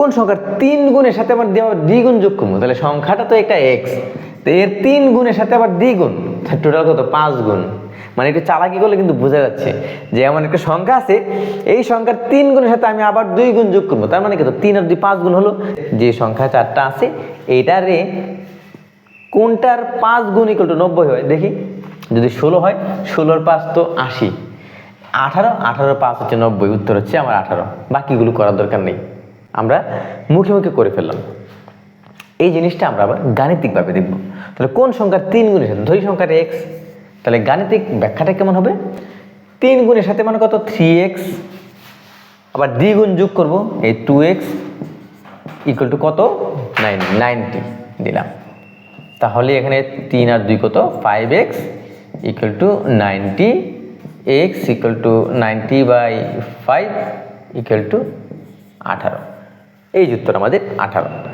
কোন সংখ্যার তিন গুণের সাথে আবার আবার দ্বিগুণ যোগ করব? তাহলে সংখ্যাটা তো একটা এক্স তো এর তিন গুণের সাথে আবার দ্বিগুণ টোটাল কত? পাঁচ গুণ। মানে একটু চালাকি করলে কিন্তু বোঝা যাচ্ছে যে এমন একটা সংখ্যা আছে। এই সংখ্যার তিন গুণের সাথে আমি আবার দুই গুণ যোগ করব। তার মানে কত? তিন আর দুই পাঁচ গুণ হলো। যে সংখ্যা চারটা আছে এইটারে কোনটার পাঁচ গুণ ইকুয়াল টু নব্বই হয়? দেখি। যদি ষোলো হয়, ষোলোর পাঁচ তো আশি। আঠারো? আঠারো পাঁচ হচ্ছে নব্বই। উত্তর হচ্ছে আমার আঠারো। বাকিগুলো করার দরকার নেই। আমরা মুখে মুখে করে ফেললাম। এই জিনিসটা আমরা আবার গাণিতিকভাবে দেখব। তাহলে কোন সংখ্যার তিন গুণের সাথে, ধরি সংখ্যাটা এক্স তাহলে গাণিতিক ব্যাখ্যাটা কেমন হবে? তিন গুণের সাথে মানে কত? থ্রি এক্স আবার দ্বিগুণ যোগ করব, এই টু এক্স ইকুয়াল টু কত? নাইন নাইনটি দিলাম। তাহলে এখানে তিন আর দুই কত? Five X equal to ninety X equal to ninety by five equal to আঠারো। এই যে উত্তর আমাদের আঠারো।